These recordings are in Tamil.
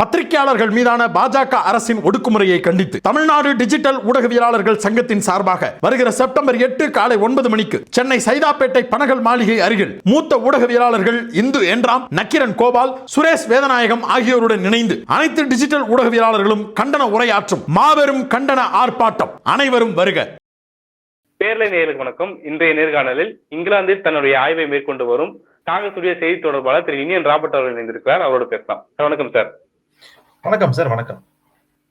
பத்திரிகையாளர்கள் மீதான பாஜக அரசின் ஒடுக்குமுறையை கண்டித்து தமிழ்நாடு டிஜிட்டல் ஊடகவியலாளர்கள் சங்கத்தின் சார்பாக வருகிற செப்டம்பர் எட்டு காலை ஒன்பது மணிக்கு சென்னை சைதாப்பேட்டை பனகல் மாளிகை அருகில் மூத்த ஊடகவியலாளர்கள் இந்து என்றாம் நக்கிரன் கோபால் சுரேஷ் வேதநாயகம் ஆகியோருடன் இணைந்து அனைத்து டிஜிட்டல் ஊடகவியலாளர்களும் கண்டன உரையாற்றும் மாபெரும் கண்டன ஆர்ப்பாட்டம் அனைவரும் வருக. பேரலை நேயர்களுக்கு வணக்கம். இன்றைய நேர்காணலில் இங்கிலாந்தில் தன்னுடைய ஆய்வை மேற்கொண்டு வரும் காங்கிரசுடைய செய்தி தொடர்பாளர் திரு இனியன் ராபர்ட் அவர்கள் இணைந்திருக்கிறார். அவரோடு பேசலாம். வணக்கம் சார். வணக்கம் சார் வணக்கம்.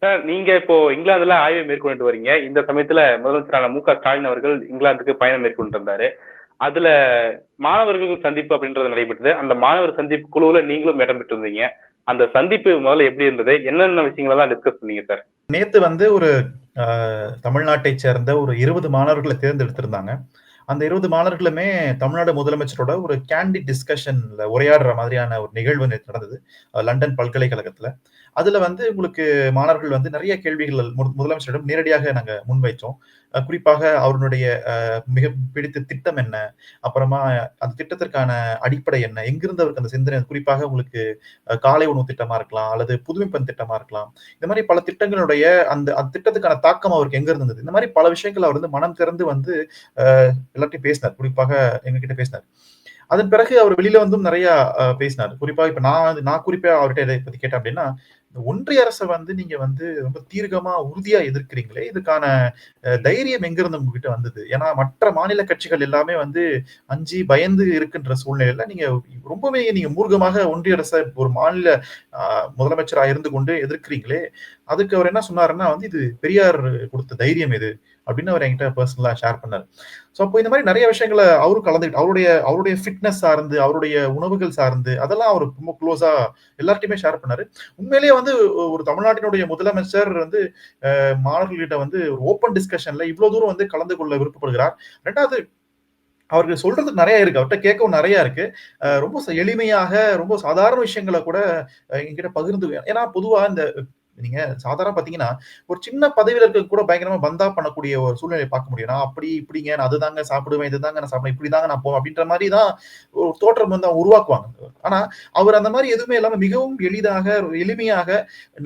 சார் நீங்க இப்போ இங்கிலாந்துல ஆய்வை மேற்கொண்டு வரீங்க. இந்த சமயத்துல முதலமைச்சரான மு க ஸ்டாலின் அவர்கள் இங்கிலாந்துக்கு பயணம் மேற்கொண்டு இருந்தாரு அதுல மாணவர்களுக்கு சந்திப்பு அப்படின்றது நடைபெற்றது. அந்த மாணவர் சந்திப்பு குழுவுல நீங்களும் இடம் பெற்றிருந்தீங்க. அந்த சந்திப்பு முதல்ல எப்படி இருந்தது? என்னென்ன விஷயங்களை தான் டிஸ்கஸ் பண்ணீங்க சார்? நேத்து வந்து ஒரு தமிழ்நாட்டை சேர்ந்த ஒரு இருபது மாணவர்களை தேர்ந்தெடுத்திருந்தாங்க. அந்த இருபது மாணவர்களுமே தமிழ்நாடு முதலமைச்சரோட ஒரு கேண்டிட் டிஸ்கஷன்ல உரையாடுற மாதிரியான ஒரு நிகழ்வு நேத்து நடந்தது. லண்டன் பல்கலைக்கழகத்துல. அதுல வந்து உங்களுக்கு மாணவர்கள் வந்து நிறைய கேள்விகள் முதலமைச்சரிடம் நேரடியாக நாங்க முன்வைச்சோம் குறிப்பாக அவருடைய மிக பிடித்த திட்டம் என்ன? அப்புறமா அந்த திட்டத்திற்கான அடிப்படை என்ன? எங்கிருந்து அவருக்கு அந்த சிந்தனை? குறிப்பாக உங்களுக்கு காலை உணவு திட்டமா இருக்கலாம் அல்லது புதுமைப்பெண் திட்டமா இருக்கலாம். இந்த மாதிரி பல திட்டங்களுடைய அந்த அந்த திட்டத்துக்கான தாக்கம் அவருக்கு எங்க இருந்தது? இந்த மாதிரி பல விஷயங்கள் அவர் வந்து மனம் திறந்து வந்து எல்லாத்தையும் பேசினார். குறிப்பாக எங்ககிட்ட பேசினார். அதன் பிறகு அவர் வெளியில வந்தும் நிறைய பேசினார். குறிப்பாக இப்ப நான் வந்து- நான் குறிப்பா அவர்கிட்ட இதை பத்தி கேட்டேன் அப்படின்னா ஒன்றிய அரசை வந்து நீங்க வந்து ரொம்ப தீர்க்கமா உறுதியா எதிர்க்கிறீங்களே இதுக்கான தைரியம் எங்கிருந்து உங்ககிட்ட வந்தது? ஏன்னா மற்ற மாநில கட்சிகள் எல்லாமே வந்து அஞ்சு பயந்து இருக்கின்ற சூழ்நிலையில நீங்க ரொம்பவே நீங்க மூர்க்கமாக ஒன்றிய அரசை ஒரு மாநில ஆஹ், முதலமைச்சரா இருந்து கொண்டு எதிர்க்கிறீங்களே அதுக்கு அவர் என்ன சொன்னாருன்னா வந்து இது பெரியார் கொடுத்த தைரியம் இது. அப்படின்னு அவர் என்கிட்ட பர்சனலா ஷேர் பண்ணார். ஸோ அப்போ இந்த மாதிரி நிறைய விஷயங்களை அவரும் கலந்துக்கிட்டு அவருடைய அவருடைய ஃபிட்னஸ் சார்ந்து அவருடைய உணவுகள் சார்ந்து அதெல்லாம் அவர் ரொம்ப க்ளோஸா எல்லார்ட்டையுமே ஷேர் பண்ணாரு. உண்மையிலேயே வந்து ஒரு தமிழ்நாட்டினுடைய முதலமைச்சர் வந்து மாணவர்கள்கிட்ட வந்து ஒரு ஓப்பன் டிஸ்கஷன்ல இவ்வளவு தூரம் வந்து கலந்து கொள்ள விருப்பப்படுகிறார். ரெண்டாவது அவருக்கு சொல்றதுக்கு நிறைய இருக்கு. அவர்கிட்ட கேட்கவும் நிறைய இருக்கு. ரொம்ப எளிமையாக ரொம்ப சாதாரண விஷயங்களை கூட எங்கிட்ட பகிர்ந்து ஏன்னா பொதுவா இந்த நீங்க சாதாரண பாத்தீங்கன்னா ஒரு சின்ன பதவியில இருக்க கூட பயங்கரமா பந்தா பண்ணக்கூடிய ஒரு சூழ்நிலையை பார்க்க முடியும். நான் அப்படி இப்படிங்க நான் அதுதாங்க சாப்பிடுவேன் இதுதாங்க நான் சாப்பிடுவேன் இப்படிதாங்க நான் போவேன் அப்படின்ற மாதிரி தான் ஒரு தோற்றம் வந்து அவங்க உருவாக்குவாங்க. ஆனா அவர் அந்த மாதிரி எதுவுமே இல்லாம மிகவும் எளிதாக எளிமையாக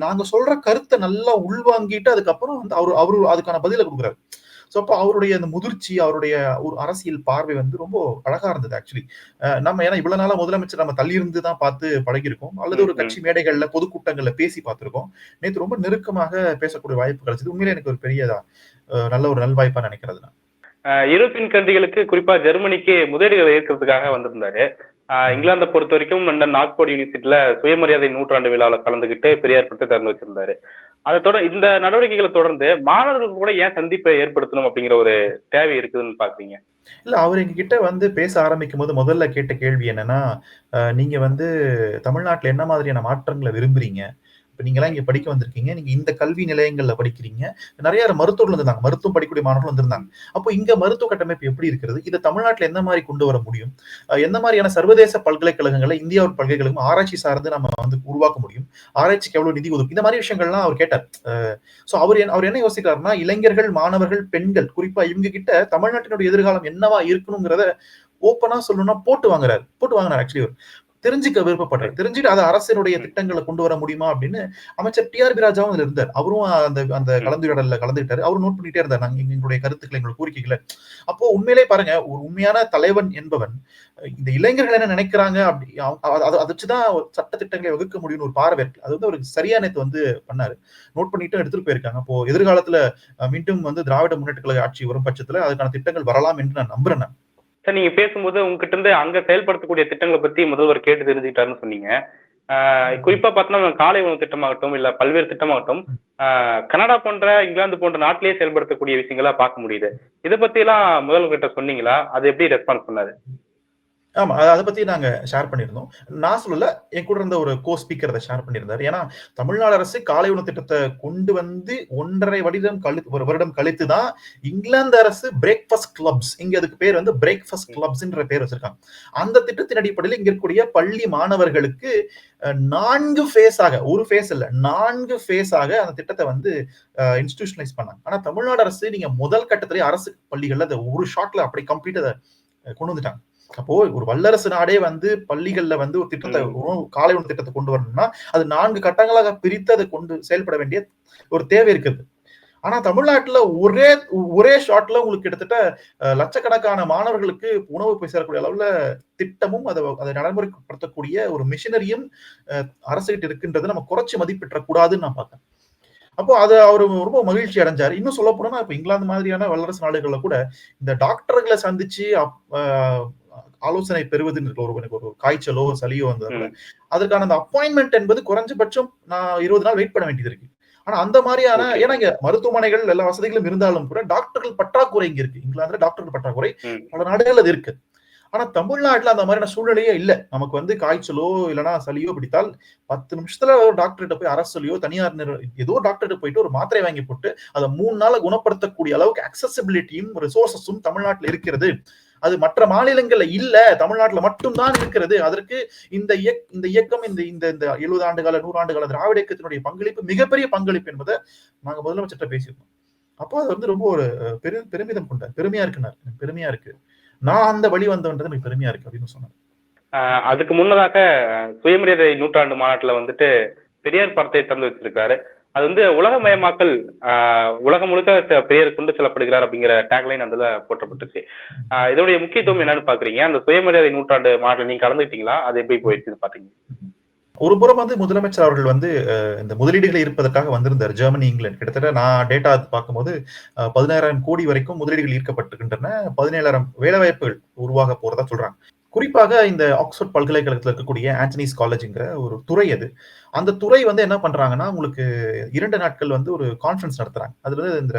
நாங்க சொல்ற கருத்தை நல்லா உள்வாங்கிட்டு அதுக்கப்புறம் வந்து அவர் அவரு அதுக்கான பதில கொடுக்குறாரு. ஸோ அப்போ அவருடைய அந்த முதிர்ச்சி அவருடைய ஒரு அரசியல் பார்வை வந்து ரொம்ப அழகா இருந்தது ஆக்சுவலி நம்ம ஏன்னா இவ்வளவு நாளா முதலமைச்சர் நம்ம தள்ளி இருந்து தான் பார்த்து பழகிருக்கோம் அல்லது ஒரு கட்சி மேடைகள்ல பொதுக்கூட்டங்கள்ல பேசி பார்த்திருக்கோம். நேற்று ரொம்ப நெருக்கமாக பேசக்கூடிய வாய்ப்பு கிடைச்சது. உண்மையிலே எனக்கு ஒரு பெரியதா நல்ல ஒரு நல்வாய்ப்பா நினைக்கிறது நான். யூரோப்பியன் கண்ட்ரிகளுக்கு குறிப்பா ஜெர்மனிக்கு முதலீடுகளை ஏற்கிறதுக்காக வந்திருந்தாரு. இங்கிலாந்தை பொறுத்த வரைக்கும் லண்டன் ஆக்ஸ்போர்ட் யூனிவர்சிட்டியில சுயமரியாதை நூற்றாண்டு விழாவில் கலந்துக்கிட்டு பெரியார் பட்டு திறந்து வச்சிருந்தாரு. அதை தொடர் இந்த நடவடிக்கைகளை தொடர்ந்து மாணவர்கள் கூட ஏன் சந்திப்பை ஏற்படுத்தணும் அப்படிங்கிற ஒரு தேவை இருக்குதுன்னு பாக்குறீங்க? இல்ல அவர் எங்ககிட்ட வந்து பேச ஆரம்பிக்கும் போது முதல்ல கேட்ட கேள்வி என்னன்னா நீங்க வந்து தமிழ்நாட்டுல என்ன மாதிரியான மாற்றங்களை விரும்புறீங்க? இப்போ நீங்க எல்லாம் இங்க படிக்க வந்திருக்கீங்க. நீங்க இந்த கல்வி நிலையங்கள்ல படிக்கிறீங்க. நிறைய மருத்துவர்கள் வந்திருந்தாங்க. மருத்துவம் படிக்கக்கூடிய மாணவர்கள் வந்திருந்தாங்க. அப்போ இங்கே மருத்துவ கட்டமைப்பு எப்படி இருக்கிறது? இதை தமிழ்நாட்டில் எந்த மாதிரி கொண்டு வர முடியும்? எந்த மாதிரியான சர்வதேச பல்கலைக்கழகங்களை இந்தியாவோட பல்கலைக்கழகம் ஆராய்ச்சி சார்ந்து நம்ம வந்து உருவாக்க முடியும்? ஆராய்ச்சிக்கு எவ்வளவு நிதி ஒதுக்கும்? இந்த மாதிரி விஷயங்கள்லாம் அவர் கேட்டார். சோ அவர் அவர் என்ன யோசிக்கிறாருன்னா இளைஞர்கள் மாணவர்கள் பெண்கள் குறிப்பா இவங்க கிட்ட தமிழ்நாட்டினுடைய எதிர்காலம் என்னவா இருக்கணுங்கிறத ஓப்பனா சொல்லணும்னா போட்டு வாங்குறாரு. போட்டு வாங்கினார் ஆக்சுவலி தெரிஞ்சுக்க விருப்பப்படுறாரு. தெரிஞ்சுட்டு அதை அரசினுடைய திட்டங்களை கொண்டு வர முடியுமா அப்படின்னு அமைச்சர் டிஆர்பி ராஜாவும் அதுல இருந்தார். அவரும் அந்த அந்த. கலந்துரையாடல கலந்துக்கிட்டாரு. அவரும் நோட் பண்ணிட்டே இருந்தார். நாங்க எங்க- எங்களுடைய கருத்துக்களை எங்களுடைய கோரிக்கைகளை. அப்போ உண்மையிலே பாருங்க ஒரு உண்மையான தலைவன் என்பவன் இந்த இளைஞர்கள் என்ன நினைக்கிறாங்க அப்படி அத- வச்சுதான் சட்ட திட்டங்களை வகுக்க முடியும்னு ஒரு பார்வை இருக்கு. அது வந்து ஒரு சரியா நேத்து வந்து பண்ணாரு. நோட் பண்ணிட்டு எடுத்துட்டு போயிருக்காங்க. அப்போ எதிர்காலத்துல மீண்டும் வந்து திராவிட முன்னேற்ற கழக ஆட்சி வரும் பட்சத்துல அதுக்கான திட்டங்கள் வரலாம் என்று நான் நம்புறேன். சார் நீங்க பேசும்போது உங்ககிட்ட இருந்து அங்க செயல்படுத்தக்கூடிய திட்டங்களை பத்தி முதல்வர் கேட்டு தெரிஞ்சுக்கிட்டாருன்னு சொன்னீங்க. ஆஹ் குறிப்பா பார்த்தோம்னா காலை உணவு திட்டமாகட்டும் இல்ல பல்வேறு திட்டமாகட்டும் ஆஹ் கனடா போன்ற இங்கிலாந்து போன்ற நாட்டிலேயே செயல்படுத்தக்கூடிய விஷயங்களா பார்க்க முடியுது. இதை பத்தி எல்லாம் முதல்வர்கிட்ட சொன்னீங்களா? அது எப்படி ரெஸ்பான்ஸ் பண்ணாரு? ஆமா அத- அதை பத்தி நாங்க ஷேர் பண்ணியிருந்தோம். நான் சொல்லல என் கூட இருந்த ஒரு கோ ஸ்பீக்கர் அதை ஷேர் பண்ணியிருந்தாரு. ஏன்னா தமிழ்நாடு அரசு காலை உணவு திட்டத்தை கொண்டு வந்து ஒன்றரை வருடம் கழித்து ஒரு வருடம் கழித்து தான் இங்கிலாந்து அரசு பிரேக்ஃபாஸ்ட் கிளப்ஸ் இங்க அதுக்கு பேர் வந்து பிரேக்ஃபாஸ்ட் கிளப்ஸ்ன்ற பேர் வச்சிருக்காங்க. அந்த திட்டத்தின் அடிப்படையில் இங்க இருக்கக்கூடிய பள்ளி மாணவர்களுக்கு நான்கு ஃபேஸாக ஒரு ஃபேஸ் இல்ல நான்கு ஃபேஸாக அந்த திட்டத்தை வந்து இன்ஸ்டிடியூஷனலைஸ் பண்ணாங்க. ஆனா தமிழ்நாடு அரசு நீங்க முதல் கட்டத்திலேயே அரசு பள்ளிகள்ல அந்த ஒரு ஷாட்ல அப்படி கம்ப்ளீட் அதை கொண்டு வந்துட்டாங்க. அப்போ ஒரு வல்லரசு நாடே வந்து பள்ளிகள்ல வந்து ஒரு திட்டத்தை. உணவு காலை உணவு திட்டத்தை கொண்டு வரணும்னா அது நான்கு கட்டங்களாக பிரித்து அதை கொண்டு செயல்பட வேண்டிய ஒரு தேவை இருக்குது. ஆனா தமிழ்நாட்டுல ஒரே ஒரே ஷாட்ல உங்களுக்கு கிட்டத்தட்ட லட்சக்கணக்கான மாணவர்களுக்கு உணவு போய் சேரக்கூடிய அளவுல திட்டமும் அதை அதை நடைமுறைப்படுத்தக்கூடிய ஒரு மிஷினரியும் அரசுகிட்ட இருக்குன்றதை நம்ம குறைச்சு மதிப்பிட்ட கூடாதுன்னு நான் பார்க்கறேன். அப்போ அது அவர் ரொம்ப மகிழ்ச்சி அடைஞ்சாரு. இன்னும் சொல்ல போனா இப்ப இங்கிலாந்து மாதிரியான வல்லரசு நாடுகள்ல கூட இந்த டாக்டர்களை சந்திச்சு ஆலோசனை பெறுவதுன்னு இருக்கு. ஒரு எனக்கு ஒரு காய்ச்சலோ சளியோ வந்ததுல. அதற்கான அந்த அப்பாயின்மெண்ட் என்பது குறைஞ்சபட்சம் நான் இருபது நாள் வெயிட் பண்ண வேண்டியது இருக்கு ஆனா அந்த மாதிரியான. ஏன்னா இங்க மருத்துவமனைகள் எல்லா வசதிகளும் இருந்தாலும் கூட டாக்டர்கள் பற்றாக்குறை இங்க இருக்கு இங்கிலாந்துல டாக்டர்கள் பற்றாக்குறை. பல நாடுகள் அது இருக்கு ஆனா தமிழ்நாட்டுல அந்த மாதிரியான சூழ்நிலையே இல்ல நமக்கு வந்து காய்ச்சலோ இல்லைன்னா சளியோ பிடித்தால் பத்து நிமிஷத்துல ஒரு டாக்டர்கிட்ட போய் அரசுலையோ தனியார் ஏதோ டாக்டர்கிட்ட போயிட்டு ஒரு மாத்திரை வாங்கி போட்டு அதை மூணு நாள குணப்படுத்தக்கூடிய அளவுக்கு அக்சசிபிலிட்டியும் ரிசோர்சஸும் தமிழ்நாட்டுல இருக்கிறது அது மற்ற மாநிலங்கள்ல இல்ல தமிழ்நாட்டுல மட்டும்தான் இருக்கிறது. அதற்கு இந்த இயக் இந்த இயக்கம் இந்த இந்த இந்த எழுபது ஆண்டு கால கால திராவிட இயக்கத்தினுடைய பங்களிப்பு மிகப்பெரிய பங்களிப்பு என்பதை நாங்க முதலமைச்சர்கிட்ட பேசியிருந்தோம் அப்போ அது வந்து ரொம்ப ஒரு பெரு பெருமிதம் கொண்டார் பெருமையா இருக்குனார். பெருமையா இருக்கு. நான் அந்த வழி வந்தவன்றது எனக்கு பெருமையா இருக்கு அப்படின்னு சொன்னார். ஆஹ் அதுக்கு முன்னதாக சுயமரியாதை நூற்றாண்டு மாநாட்டுல வந்துட்டு பெரியார் படத்தை திறந்து வச்சிருக்காரு. அது வந்து உலகமயமாக்கல் ஆஹ், உலகம் முழுக்க பெயர் கொண்டு செல்லப்படுகிறார் அப்படிங்கிற டேக்லைன் அதுல போட்டப்பட்டுச்சு ஆஹ், இதோடைய முக்கியத்துவம் என்னன்னு பாக்குறீங்க. அந்த சுயமரியாதை நூற்றாண்டு மாடல் நீங்க கலந்துக்கிட்டீங்களா அது எப்படி போயிடுச்சுன்னு பாத்தீங்க. ஒரு புறம் வந்து முதலமைச்சர் அவர்கள் வந்து இந்த முதலீடுகள் இருப்பதற்காக வந்திருந்தார். Germany England. கிட்டத்தட்ட நான் டேட்டா பார்க்கும்போது பதினாயிரம் கோடி வரைக்கும் முதலீடுகள் ஈர்க்கப்பட்டிருக்கின்றன. பதினேழாயிரம் வேலைவாய்ப்புகள் உருவாக போறதா சொல்றாங்க. குறிப்பாக இந்த ஆக்ஸ்போர்ட் பல்கலைக்கழகத்தில் இருக்கக்கூடிய ஆண்டனிஸ் காலேஜ்ங்கிற ஒரு துறை அது. அந்த துறை வந்து என்ன பண்றாங்கன்னா உங்களுக்கு இரண்டு நாட்கள் வந்து ஒரு கான்ஃபரன்ஸ் நடத்துறாங்க. அதுல வந்து இந்த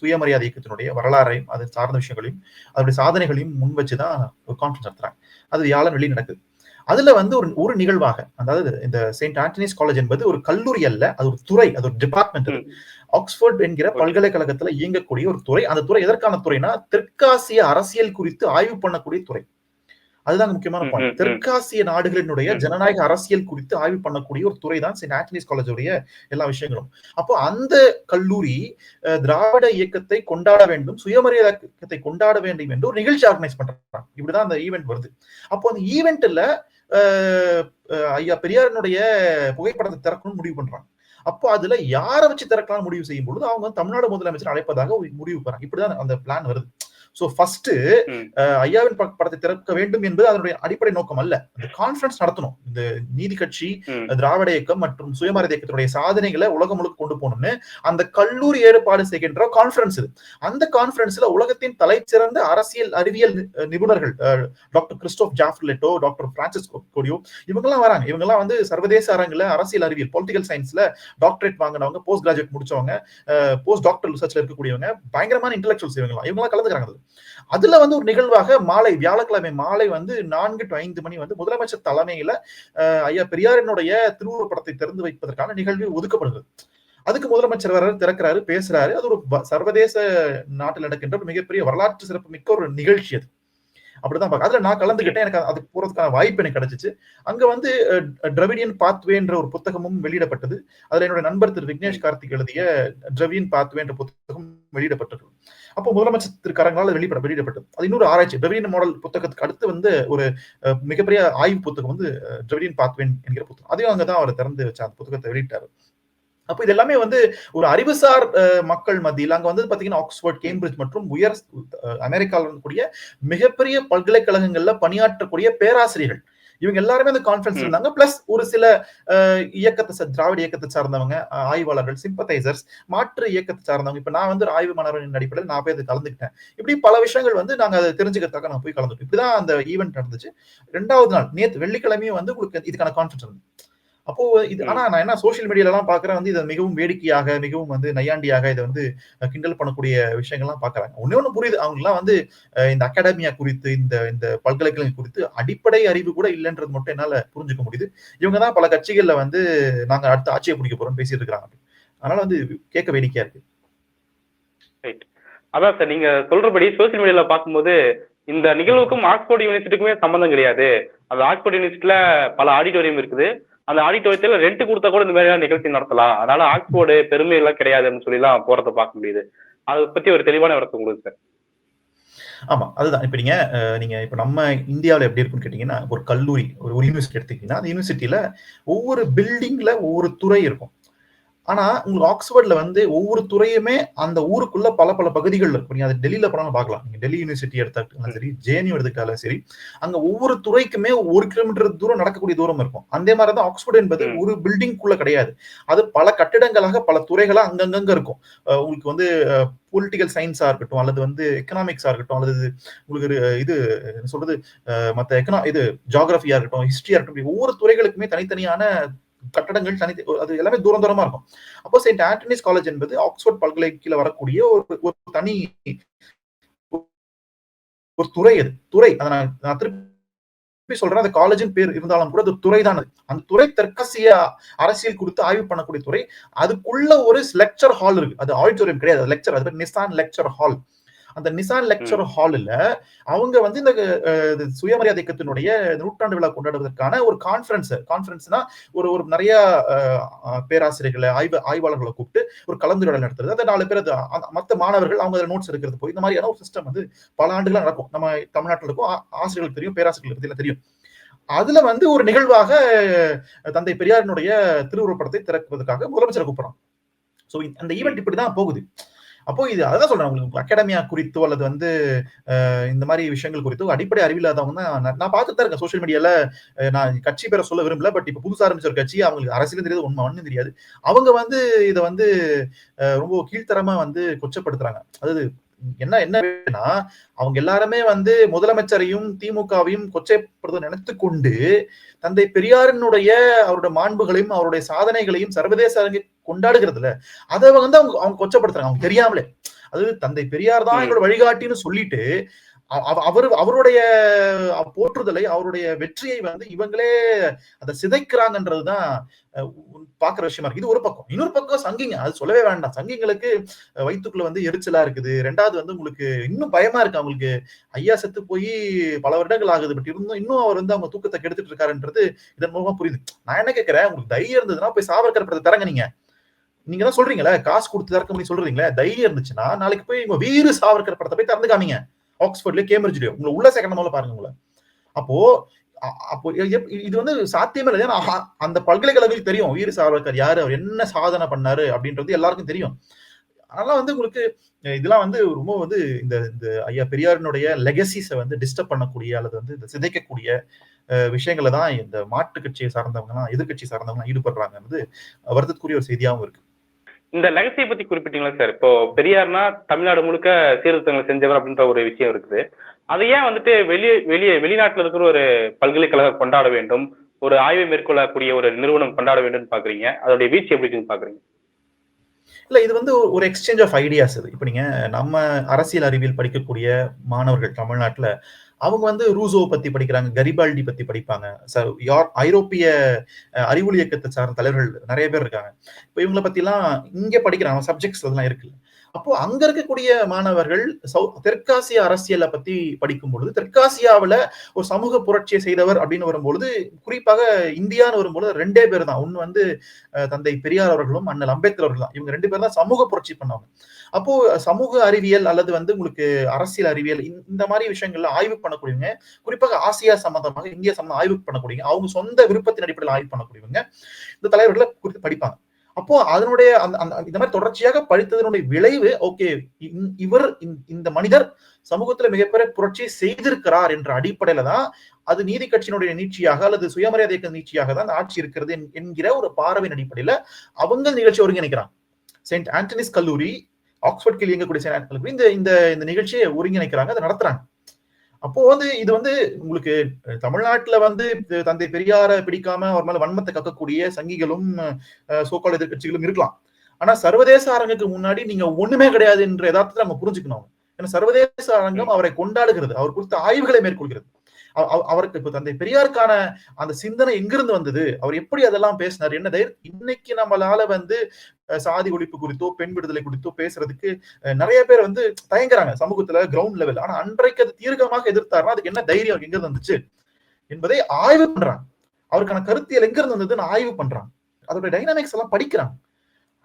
சுயமரியாதை இயக்கத்தினுடைய வரலாறையும் அது சார்ந்த விஷயங்களையும் அதனுடைய சாதனைகளையும் முன் வச்சுதான் ஒரு கான்ஃபரன்ஸ் நடத்துறாங்க. அது வியாழன் வெளி நடக்குது. அதுல வந்து ஒரு ஒரு நிகழ்வாக அதாவது இந்த செயின்ட் ஆண்டனிஸ் காலேஜ் என்பது ஒரு கல்லூரி அல்ல அது ஒரு துறை அது ஒரு டிபார்ட்மெண்ட் அது. ஆக்ஸ்போர்ட் என்கிற. பல்கலைக்கழகத்துல இயங்கக்கூடிய ஒரு துறை. அந்த துறை எதற்கான துறைனா தெற்காசிய அரசியல் குறித்து ஆய்வு பண்ணக்கூடிய துறை. அதுதான் முக்கியமான பாயிண்ட். தெற்காசிய நாடுகளினுடைய. ஜனநாயக அரசியல் குறித்து ஆய்வு பண்ணக்கூடிய ஒரு துறை தான் செயின்ட் ஆண்டனிஸ் காலேஜுடைய எல்லா விஷயங்களும். அப்போ அந்த கல்லூரி திராவிட இயக்கத்தை கொண்டாட வேண்டும் சுயமரியாதை இயக்கத்தை கொண்டாட வேண்டும் என்று ஒரு நிகழ்ச்சி ஆர்கனைஸ் பண்றாங்க. இப்படிதான் அந்த ஈவெண்ட் வருது. அப்போ அந்த ஈவெண்ட்ல ஐயா பெரியாரினுடைய புகைப்படத்தை திறக்கணும்னு முடிவு பண்றாங்க. அப்போ அதுல யாரை வச்சு திறக்கலாம் முடிவு செய்யும் பொழுது அவங்க தமிழ்நாடு முதலமைச்சர் அழைப்பதாக முடிவு பண்றாங்க. இப்படிதான் அந்த பிளான் வருது. So first. ஐயாவின் படத்தை திறக்க வேண்டும் என்பது அதனுடைய அடிப்படை நோக்கம் அல்ல இந்த கான்ஃபரன்ஸ் நடத்தணும். இந்த நீதி கட்சி. திராவிட இயக்கம் மற்றும் சுயமரியாதை இயக்கத்தினுடைய சாதனைகளை உலகம் முழுக்க கொண்டு போகணும்னு அந்த கல்லூரி ஏற்பாடு செய்கின்ற கான்ஃபரன்ஸ் இது. அந்த கான்ஃபரன்ஸ்ல உலகத்தின் தலைச்சிறந்த அரசியல் அறிவியல் நிபுணர்கள் doctor Christophe Jaffrelot doctor Francis கோடியோ இவங்கெல்லாம் வராங்க. இவங்கெல்லாம் வந்து சர்வதேச அரங்குல அரசியல் அறிவியல் பொலிட்டிக்கல் சயின்ஸ்ல டாக்டரேட் வாங்கினவங்க போஸ்ட் கிராஜுவேட் முடிச்சவங்க போஸ்ட் டாக்டர் ரிசர்ச்ல இருக்கக்கூடியவங்க பயங்கரமான இன்டெலக்சுவல்ஸ் இவங்கலாம் இவங்கெல்லாம் கலந்துக்கிறாங்க அதுல. வந்து ஒரு நிகழ்வாக மாலை வியாழக்கிழமை மாலை வந்து நான்கு டு ஐந்து மணி வந்து முதலமைச்சர் தலைமையில ஐயா பெரியாரினுடைய திருவுருவப் படத்தை திறந்து வைப்பதற்கான நிகழ்வு ஒதுக்கப்படுகிறது. அதுக்கு முதலமைச்சர் வர திறக்கிறாரு பேசுறாரு. அது ஒரு சர்வதேச நாட்டில் நடக்கின்ற ஒரு மிகப்பெரிய வரலாற்று சிறப்பு மிக்க ஒரு நிகழ்ச்சி அது. அப்படிதான் பார்க்க அதுல நான் கலந்துக்கிட்டேன் எனக்கு அது போறதுக்கான வாய்ப்பு எனக்கு கிடைச்சிச்சு. அங்க வந்து டிரவிடியன் பாத்வேன்ற ஒரு புத்தகமும் வெளியிடப்பட்டது. அதுல என்னோட நண்பர் திரு விக்னேஷ் கார்த்திக் எழுதிய டிரவியன் பாத்வே என்ற புத்தகம் வெளியிடப்பட்டது அப்போ முதலமைச்சர் திரு கரங்களால் வெளிப்பட வெளியிட வெளியிடப்பட்டது. அது இன்னொரு ஆராய்ச்சி. டிரவிடியன் மாடல் புத்தகத்துக்கு அடுத்து வந்து ஒரு மிகப்பெரிய ஆய்வு புத்தகம் வந்து டிரவிடியன் பாத்வேன் என்கிற புத்தகம். அதையும் அங்கே தான் அவர் திறந்து வச்ச அந்த புத்தகத்தை வெளியிட்டார். அப்போ இது எல்லாமே வந்து ஒரு அறிவுசார் மக்கள் மத்தியில் அங்கே வந்து பார்த்தீங்கன்னா ஆக்ஸ்போர்ட் கேம்பிரிட்ஜ் மற்றும் உயர் அமெரிக்காவில் இருக்கக்கூடிய மிகப்பெரிய பல்கலைக்கழகங்களில் பணியாற்றக்கூடிய பேராசிரியர்கள். இவங்க எல்லாருமே அந்த கான்ஃபரன்ஸ். இருந்தாங்க. பிளஸ் ஒரு சில இயக்கத்தை திராவிட இயக்கத்தை சார்ந்தவங்க ஆய்வாளர்கள் சிம்பத்தைசர்ஸ் மாற்று இயக்கத்தை சார்ந்தவங்க. இப்ப நான் வந்து ஒரு ஆய்வு மாணவரின் அடிப்படையில் நான் போய் அது கலந்துக்கிட்டேன். இப்படி பல விஷயங்கள் வந்து நாங்க அதை தெரிஞ்சுக்கிறதுக்காக நான் போய் கலந்துட்டோம் இப்படிதான் அந்த ஈவெண்ட் நடந்துச்சு. ரெண்டாவது நாள் நேத்து வெள்ளிக்கிழமையும் வந்து உங்களுக்கு இதுக்கான கான்ஃபரன்ஸ் இருந்தது. அப்போ இது. ஆனா நான் என்ன சோஷியல் மீடியால எல்லாம் பாக்குறேன் வந்து இதை மிகவும் வேடிக்கையாக மிகவும் வந்து நையாண்டியாக இதை வந்து கிண்டல் பண்ணக்கூடிய விஷயங்கள்லாம் பாக்குறாங்க. ஒண்ணே ஒண்ணு புரியுது. அவங்க எல்லாம் வந்து இந்த அகாடமியா குறித்து இந்த இந்த பல்கலைக்கழகம் குறித்து அடிப்படை அறிவு கூட இல்லைன்றது மட்டும் என்னால புரிஞ்சுக்க முடியுது. இவங்க தான் பல கட்சிகள்ல வந்து நாங்க அடுத்த ஆட்சியை பிடிக்க போறோம்னு பேசிட்டு இருக்காங்க அதனால வந்து கேட்க வேடிக்கையா இருக்கு. அதான் சார் நீங்க சொல்றபடி சோசியல் மீடியால பார்க்கும்போது இந்த நிகழ்வுக்கும் ஆக்ஸ்போர்ட் யூனிவர்சிட்டிக்குமே சம்பந்தம் கிடையாது. அந்த ஆக்ஸ்போர்ட் யூனிவர்சிட்டியில பல ஆடிட்டோரியம் இருக்குது. அந்த ஆடிட்டோரியத்துல ரெண்ட் கொடுத்தா கூட இந்த மாதிரியான நிகழ்ச்சி நடத்தலாம். அதனால ஆக்ஸ்போர்டு பெருமை எல்லாம் கிடையாதுன்னு சொல்லி எல்லாம் போறத பார்க்க முடியுது. அதை பத்தி ஒரு தெளிவான விளக்கம் உங்களுக்கு சார். ஆமா அதுதான். இப்ப நீங்க அஹ், நீங்க இப்ப நம்ம இந்தியாவில எப்படி இருக்குன்னு கேட்டீங்கன்னா ஒரு கல்லூரி ஒரு ஒரு யூனிவர்சிட்டி எடுத்துக்கிட்டீங்கன்னா அந்த யூனிவர்சிட்டியில ஒவ்வொரு பில்டிங்ல ஒவ்வொரு துறை இருக்கும். ஆனா உங்களுக்கு ஆக்ஸ்போர்ட்ல வந்து ஒவ்வொரு துறையுமே அந்த ஊருக்குள்ள பல பல பகுதிகள் இருக்கும். நீங்க அது டெல்லியில போனாலும் பார்க்கலாம். நீங்க டெல்லி யூனிவர்சிட்டி எடுத்தாலும் சரி ஜேஎன்யூ எடுத்துக்கிட்டாலும் சரி அங்க ஒவ்வொரு துறைக்குமே ஒரு கிலோமீட்டர் தூரம் நடக்கக்கூடிய தூரம் இருக்கும். அந்த மாதிரி தான் ஆக்ஸ்போர்ட் என்பது. ஒரு பில்டிங்குள்ள கிடையாது. அது பல கட்டிடங்களாக பல துறைகளா அங்கங்க இருக்கும். உங்களுக்கு வந்து பொலிட்டிக்கல் சயின்ஸா இருக்கட்டும் அல்லது வந்து எக்கனாமிக்ஸா இருக்கட்டும் அல்லது உங்களுக்கு இது என்ன சொல்றது மத்த எக்கனா இது ஜாகிரபியா இருக்கட்டும் ஹிஸ்டரியா இருக்கட்டும் ஒவ்வொரு துறைகளுக்குமே தனித்தனியான கட்டடங்கள் தனி அது எல்லாமே தூரம் தூரமா இருக்கும். அப்போ செயின்ட் ஆண்டனிஸ் காலேஜ் என்பது ஆக்ஸ்போர்ட் கீழே வரக்கூடிய ஒரு ஒரு தனி ஒரு துறை அது. துறை. அதை நான் நான் திருப்பி சொல்றேன். அந்த காலேஜின் பேர் இருந்தாலும் கூட அது துறை தான் அந்த துறை தெற்காசிய அரசியல் குறித்து ஆய்வு பண்ணக்கூடிய துறை. அதுக்குள்ள ஒரு லெக்சர் ஹால் இருக்கு. அது ஆடிட்டோரியம் கிடையாது. லெக்சர் அது நிசான் லெக்சர் ஹால் அந்த நிசான் லெக்சர் ஹாலில் அவங்க வந்து இந்த சுயமரியாதை இயக்கத்தினுடைய நூற்றாண்டு விழா கொண்டாடுவதற்கான ஒரு கான்ஃபரன்ஸ் கான்ஃபரன்ஸ்னா ஒரு ஒரு நிறைய பேராசிரியர்களை ஆய்வு ஆய்வாளர்களை கூப்பிட்டு ஒரு கலந்துரையாடல் நடத்துறது. அந்த நாலு பேர் மத்த மாணவர்கள் அவங்க நோட்ஸ் எடுக்கிறது போய் இந்த மாதிரியான ஒரு சிஸ்டம் வந்து பல ஆண்டுகளா நடக்கும். நம்ம தமிழ்நாட்டில் இருக்கும் ஆசிரியர்களுக்கு தெரியும் பேராசிரியர்களுக்கு பத்தியெல்லாம் தெரியும். அதுல வந்து ஒரு நிகழ்வாக தந்தை பெரியாரினுடைய திருவுருவப்படத்தை திறப்பதற்காக முதலமைச்சரை கூப்பிடுறோம் சோ அந்த ஈவெண்ட் இப்படிதான் போகுது. அப்போ இது அதான் சொல்றேன் உங்களுக்கு. அகாடமியா குறித்தோ அல்லது வந்து இந்த மாதிரி விஷயங்கள் குறித்தோ அடிப்படை அறிவில்லாதவங்க தான் நான் நான் பார்த்துட்டு தான் இருக்கேன் சோஷியல் மீடியால நான் கட்சி பேரை சொல்ல விரும்பல. பட் இப்ப புதுசா ஆரம்பிச்ச ஒரு கட்சி அவங்களுக்கு அரசியலும் தெரியாது உண்மை ஒன்றும் தெரியாது. அவங்க வந்து இதை வந்து ரொம்ப கீழ்த்தரமா வந்து கொச்சப்படுத்துறாங்க. அதாவது என்ன என்னன்னா அவங்க எல்லாருமே வந்து முதலமைச்சரையும் திமுகவையும் கொச்சைப்படுத்த நினைத்து கொண்டு தந்தை பெரியாரினுடைய அவருடைய மாண்புகளையும் அவருடைய சாதனைகளையும் சர்வதேச அரங்கில் கொண்டாடுகிறதுல அதை வந்து அவங்க அவங்க கொச்சப்படுத்துறாங்க. அவங்க தெரியாமலே. அது தந்தை பெரியார் தான். எங்களோட வழிகாட்டின்னு சொல்லிட்டு அவ- அவ- அவர் அவருடைய போற்றுதலை அவருடைய வெற்றியை வந்து இவங்களே அதை சிதைக்கிறாங்கன்றதுதான் பாக்குற விஷயமா இருக்கு. இது ஒரு பக்கம். இன்னொரு பக்கம் சங்கிங்க. அது சொல்லவே வேண்டாம். சங்கிங்களுக்கு அஹ், வயித்துக்குள்ள வந்து எரிச்சலா இருக்குது. ரெண்டாவது வந்து உங்களுக்கு இன்னும் பயமா இருக்கு. அவங்களுக்கு ஐயா செத்து போய் பல வருடங்கள் ஆகுது. பட் இருந்தும் இன்னும் அவர் வந்து அவங்க தூக்கத்தை கெடுத்துட்டு இருக்காருன்றது இதன் மூலமா புரியுது. நான் என்ன கேட்கிறேன் உங்களுக்கு தைரியம் இருந்ததுன்னா போய் சாவர்கர் படத்தை தரங்க நீங்க. நீங்க தான் சொல்றீங்களே காசு கொடுத்து திறக்க முடியும் சொல்றீங்களே தைரியம் இருந்துச்சுன்னா நாளைக்கு போய் உங்க வீறு சாவர்கர் படத்தை போய் திறந்து காமிங்க. ஆக்ஸ்போர்ட்லயோ கேம்பிரிட்ஜ்லயோ உங்களை உள்ள சேர்க்கணும் முதல்ல பாருங்க உங்களை. அப்போ அப்போ இது வந்து சாத்தியமே இல்லை ஏன்னா அந்த பல்கலைக்கழகங்களுக்கு தெரியும் வீர சாவர்கர் யாரு அவர் என்ன சாதனை பண்ணாரு அப்படின்றது எல்லாருக்கும் தெரியும். அதனால வந்து உங்களுக்கு இதெல்லாம் வந்து ரொம்ப வந்து இந்த இந்த ஐயா பெரியாரினுடைய லெகசிஸை வந்து டிஸ்டர்ப் பண்ணக்கூடிய அல்லது வந்து இந்த சிதைக்கக்கூடிய விஷயங்களை தான் இந்த மாற்று கட்சியை சார்ந்தவங்க எல்லாம் எதிர்கட்சி சார்ந்தவங்க ஈடுபடுறாங்கன்றது ஈடுபடுறாங்கிறது வருத்தத்துக்குரிய ஒரு செய்தியாகவும் இருக்கு. இந்த லெகசியை பத்தி குறிப்பிட்டீங்களா சார் இப்போ பெரியார்னா தமிழ்நாடு முழுக்க சீர்திருத்தங்களை செஞ்சவர் அப்படின்ற ஒரு விஷயம் இருக்குது. அதை ஏன் வந்துட்டு வெளியே வெளியே வெளிநாட்டுல இருக்கிற ஒரு பல்கலைக்கழகம் கொண்டாட வேண்டும் ஒரு ஆய்வை மேற்கொள்ளக்கூடிய ஒரு நிறுவனம் கொண்டாட வேண்டும்னு பாக்குறீங்க அதோடைய வீச்சு எப்படி பாக்குறீங்க? இல்ல இது வந்து ஒரு எக்ஸ்சேஞ்ச் ஆஃப் ஐடியாஸ் இது. இப்ப நீங்க நம்ம அரசியல் அறிவியல் படிக்கக்கூடிய மாணவர்கள் தமிழ்நாட்டுல அவங்க வந்து ரூசோவை பத்தி படிக்கிறாங்க கரிபால்டி பத்தி படிப்பாங்க. ஐரோப்பிய அஹ், அறிவொளி இயக்கத்தை சார்ந்த தலைவர்கள் நிறைய பேர் இருக்காங்க. இப்போ இவங்கள பத்திலாம் இங்க படிக்கிறாங்க சப்ஜெக்ட்ஸ் அதெல்லாம் இருக்குல்ல. அப்போ அங்க இருக்கக்கூடிய மாணவர்கள் தெற்காசிய அரசியலை பத்தி படிக்கும் பொழுது தெற்காசியாவில ஒரு சமூக புரட்சியை செய்தவர் அப்படின்னு வரும்பொழுது குறிப்பாக இந்தியான்னு வரும்பொழுது ரெண்டே பேர் தான் ஒன்னு வந்து தந்தை பெரியார் அவர்களும் அண்ணல் அம்பேத்கர் அவர்கள் தான் இவங்க ரெண்டு பேர் தான் சமூக புரட்சி பண்ணவங்க. அப்போ சமூக அறிவியல் அல்லது வந்து உங்களுக்கு அரசியல் அறிவியல் இந்த- இந்த மாதிரி விஷயங்கள்ல ஆய்வு பண்ணக்கூடியவங்க குறிப்பாக ஆசியா சம்பந்தமாக இந்தியா சம்பந்தம் ஆய்வு பண்ணக்கூடியவங்க அவங்க சொந்த விருப்பத்தின் அடிப்படையில் ஆய்வு பண்ணக்கூடியவங்க இந்த தலைவர்களை குறித்து படிப்பாங்க. அப்போ அதனுடைய அந்த அந்த இந்த மாதிரி தொடர்ச்சியாக படித்ததனுடைய விளைவு ஓகே இவர் இந்த- இந்த மனிதர் சமூகத்துல மிகப்பெரிய புரட்சியை செய்திருக்கிறார் என்ற அடிப்படையில தான் அது நீதி கட்சியினுடைய நீட்சியாக அல்லது சுயமரியாதை நீட்சியாக தான் ஆட்சி இருக்கிறது என்கிற ஒரு பார்வையின் அடிப்படையில அவங்க நிகழ்ச்சி ஒருங்கிணைக்கிறாங்க. செயின்ட் ஆண்டனிஸ் கல்லூரி ஆக்ஸ்போர்ட் கீழ் இயங்கக்கூடிய செயின்ட் கல்லூரி இந்த இந்த இந்த நிகழ்ச்சியை ஒருங்கிணைக்கிறாங்க அதை நடத்துறாங்க. அப்போ வந்து இது வந்து உங்களுக்கு தமிழ்நாட்டுல வந்து தந்தை பெரியார பிடிக்காம அவர் மேல வன்மத்தை கக்கக்கூடிய சங்கிகளும் சோக்கால் எதிர்கட்சிகளும் இருக்கலாம். ஆனா சர்வதேச அரங்குக்கு முன்னாடி நீங்க ஒண்ணுமே கிடையாது என்ற யதார்த்தத்தை நம்ம புரிஞ்சுக்கணும். ஏன்னா சர்வதேச அரங்கம் அவரை கொண்டாடுகிறது. அவர் குறித்த ஆய்வுகளை மேற்கொள்கிறது. அவருக்கு இப்ப தந்தை பெரியாருக்கான அந்த சிந்தனை எங்கிருந்து வந்தது? அவர் எப்படி அதெல்லாம் பேசினார்? என்ன தைரியம் இன்னைக்கு நம்மளால வந்து சாதி ஒழிப்பு குறித்தோ பெண் விடுதலை குறித்தோ பேசுறதுக்கு நிறைய பேர் வந்து தயங்குறாங்க சமூகத்துல கிரவுண்ட் லெவல் ஆனா அன்றைக்கு அது தீர்க்கமாக எதிர்த்தாருன்னா அதுக்கு என்ன தைரியம் எங்க இருந்துச்சு வந்துச்சு? என்பதை ஆய்வு பண்றாங்க. அவருக்கான கருத்தியல் எங்க இருந்து வந்ததுன்னு ஆய்வு பண்றாங்க. அதோட டைனாமிக்ஸ் எல்லாம் படிக்கிறாங்க.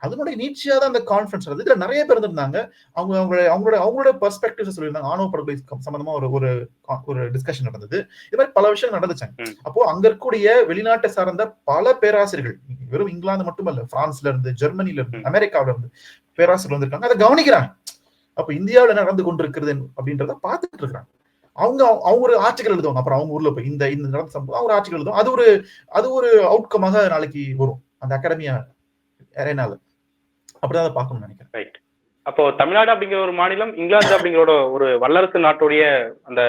அதனுடைய நீட்சியா தான் அந்த கான்ஃபரன்ஸ் நடந்தது. இதுல நிறைய பேர் இருந்திருந்தாங்க. அவங்க அவங்களோட அவங்களோட அவங்களோட பெர்ஸ்பெக்டிவ் சொல்லியிருந்தாங்க. ஆணவ படுகொலை சம்பந்தமா ஒரு ஒரு ஒரு டிஸ்கஷன் நடந்தது. இது மாதிரி பல விஷயம் நடந்துச்சாங்க. அப்போ அங்க இருக்கக்கூடிய வெளிநாட்டை சார்ந்த பல பேராசிரியர்கள் வெறும் இங்கிலாந்து மட்டுமல்ல பிரான்ஸ்ல இருந்து ஜெர்மனில இருந்து. அமெரிக்காவில இருந்து பேராசிரியர் வந்திருக்காங்க. அதை கவனிக்கிறாங்க. அப்ப இந்தியாவுல என்ன நடந்து கொண்டிருக்கிறது அப்படின்றத பார்த்துட்டு இருக்காங்க அவங்க அவங்க ஒரு ஆட்சிகள் எழுதுவாங்க. அப்புறம் அவங்க ஊர்ல போய் இந்த இந்த நடந்த சம்பவம் அவங்க ஆட்சிகள் எழுதுவாங்க. அது ஒரு அது ஒரு அவுட்கமாக நாளைக்கு வரும். அந்த அகாடமியா அரேனால. அப்படிதான் அதை பார்க்கணும்னு நினைக்கிறேன். ரைட் அப்போ தமிழ்நாடு அப்படிங்கிற ஒரு மாநிலம் இங்கிலாந்து அப்படிங்கிற ஒரு வல்லரசு நாட்டுடைய அந்த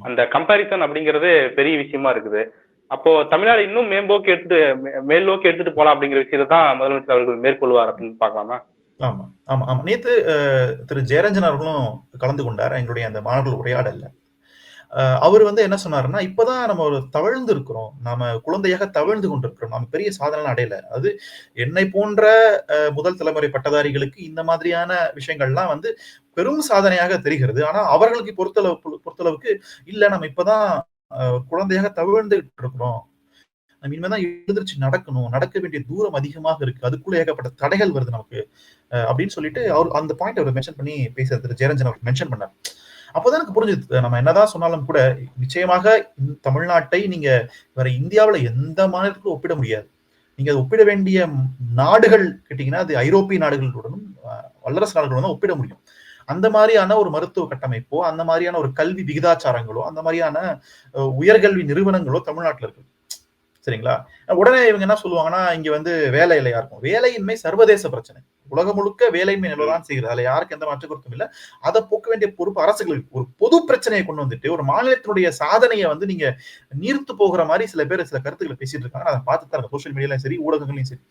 அந்த கம்பாரிசன் அப்படிங்கிறது பெரிய விஷயமா இருக்குது. அப்போ தமிழ்நாடு இன்னும் மேம்போக்கு எடுத்துட்டு மே- மேல் நோக்கி எடுத்துட்டு போலாம் அப்படிங்கிற விஷயத்தை தான் முதலமைச்சர் அவர்கள் மேற்கொள்வார் அப்படின்னு பார்க்கலாமா? ஆமா ஆமா ஆமா. நேத்து திரு ஜெயரஞ்சன் அவர்களும் கலந்து கொண்டார். எங்களுடைய அந்த மாணவர்கள் உரையாடல்ல. அவர் வந்து என்ன சொன்னாருன்னா இப்பதான் நம்ம ஒரு தவழ்ந்து இருக்கிறோம் நாம குழந்தையாக தவழ்ந்து கொண்டிருக்கிறோம். நாம பெரிய சாதனை அடையல. அது என்னை போன்ற முதல் தலைமுறை பட்டதாரிகளுக்கு இந்த மாதிரியான விஷயங்கள்லாம் வந்து பெரும் சாதனையாக தெரிகிறது. ஆனா அவர்களுக்கு பொறுத்தளவு பொறுத்தளவுக்கு இல்ல நம்ம இப்பதான் குழந்தையாக தவழ்ந்துகிட்டு இருக்கிறோம். நம்ம இனிமேதான் எழுந்திரிச்சு நடக்கணும். நடக்க வேண்டிய தூரம் அதிகமாக இருக்கு. அதுக்குள்ள ஏகப்பட்ட தடைகள் வருது நமக்கு. அப்படின்னு சொல்லிட்டு அவர் அந்த பாயிண்ட் அவர் மென்ஷன் பண்ணி பேசுறது. ஜெயரஞ்சன் அவர் மென்ஷன் பண்ணார். அப்போதான் எனக்கு புரிஞ்சுது. நம்ம என்னதான் சொன்னாலும் கூட நிச்சயமாக இந்த தமிழ்நாட்டை நீங்க வேற இந்தியாவில எந்த மாநிலத்துக்கும் ஒப்பிட முடியாது. நீங்க அதை ஒப்பிட வேண்டிய நாடுகள் கேட்டீங்கன்னா அது ஐரோப்பிய நாடுகளுடனும் வல்லரசு நாடுகளுடன் ஒப்பிட முடியும். அந்த மாதிரியான ஒரு மருத்துவ கட்டமைப்போ அந்த மாதிரியான ஒரு கல்வி விகிதாச்சாரங்களோ அந்த மாதிரியான உயர்கல்வி நிறுவனங்களோ தமிழ்நாட்டில் இருக்கு. சரிங்களா? உடனே இவங்க என்ன சொல்லுவாங்கன்னா இங்க வந்து வேலை இல்லையா இருக்கும். வேலையின்மை சர்வதேச பிரச்சனை. உலகம் முழுக்க வேலையின்மை நிலவுதான் செய்கிறது. அதுல யாருக்கு எந்த மாற்று கருத்தும் இல்ல. அதை போக்க வேண்டிய பொறுப்பு அரசுகளுக்கு ஒரு பொது பிரச்சனையை கொண்டு வந்துட்டு ஒரு மாநிலத்தினுடைய சாதனையை வந்து நீங்க நீர்த்து போகிற மாதிரி சில பேர் சில கருத்துக்களை பேசிட்டு இருக்காங்க. அதை பார்த்து தான் சோசியல் மீடியாலையும் சரி ஊடகங்களையும் சரி.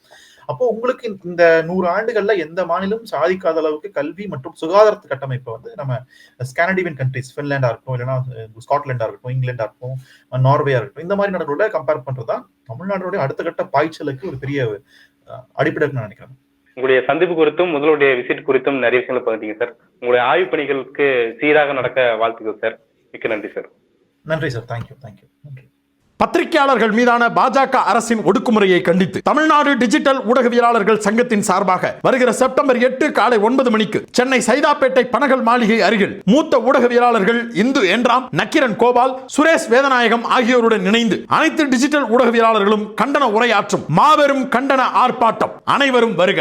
அப்போ உங்களுக்கு இந்த நூறு ஆண்டுகள்ல எந்த மாநிலமும் சாதிக்காத அளவுக்கு கல்வி மற்றும் சுகாதார கட்டமைப்பை வந்து நம்ம ஸ்கானடிவியன் கண்ட்ரிஸ் பின்லாண்டா இருக்கட்டும் இல்லைன்னா ஸ்காட்லாண்டா இருக்கட்டும் இங்கிலாண்டா இருக்கட்டும் நார்வேயா இருக்கட்டும் இந்த மாதிரி நாடுகளோட கம்பேர் பண்றதுதான் தமிழ்நாடுடைய அடுத்த கட்ட பாய்ச்சலுக்கு ஒரு பெரிய அடிப்படை நான் நினைக்கிறேன். உங்களுடைய சந்திப்பு குறித்தும் முதலுடைய விசிட் குறித்தும் நிறைய விஷயங்களை பகிர்ந்தீங்க சார் உங்களுடைய ஆய்வு பணிகளுக்கு சீராக நடக்க வாழ்த்துக்கள் சார் மிக்க நன்றி சார் நன்றி சார் தேங்க்யூ தேங்க்யூ நன்றி பத்திரிகையாளர்கள் மீதான பாஜக அரசின் ஒடுக்குமுறையை கண்டித்து தமிழ்நாடு டிஜிட்டல் ஊடகவியலாளர்கள் சங்கத்தின் சார்பாக வருகிற செப்டம்பர் எட்டு காலை ஒன்பது மணிக்கு சென்னை சைதாப்பேட்டை பனகல் மாளிகை அருகில் மூத்த ஊடகவியலாளர்கள் இந்து என்றாம் நக்கிரன் கோபால் சுரேஷ் வேதநாயகம் ஆகியோருடன் இணைந்து அனைத்து டிஜிட்டல் ஊடகவியலாளர்களும் கண்டன உரையாற்றும் மாபெரும் கண்டன ஆர்ப்பாட்டம் அனைவரும் வருக.